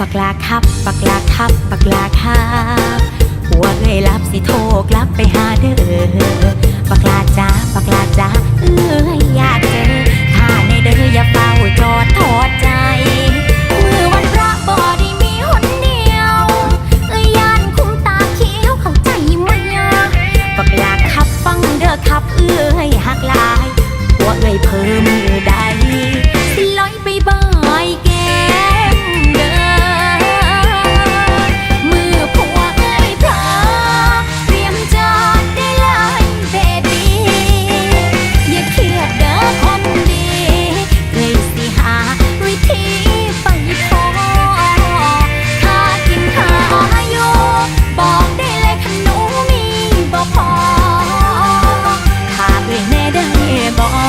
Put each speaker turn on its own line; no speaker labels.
ปักลาครับปักลาครับปักลาครับหัวเลยรับสิโทรกลับไปหาเด้อปักลาจ้าปักลาจ้าเอ้อยากเจอถ้าในเด้ออย่าเฝ้าจอดทอดใจมือวันพระบอดีมีหนเดียวเอ้ยานคุ้มตาเขียวเข้าใจม้ยบักลาครับฟังเด้อครับเอ้ยหักลายหัวเลยเพิ่มได้ ぼ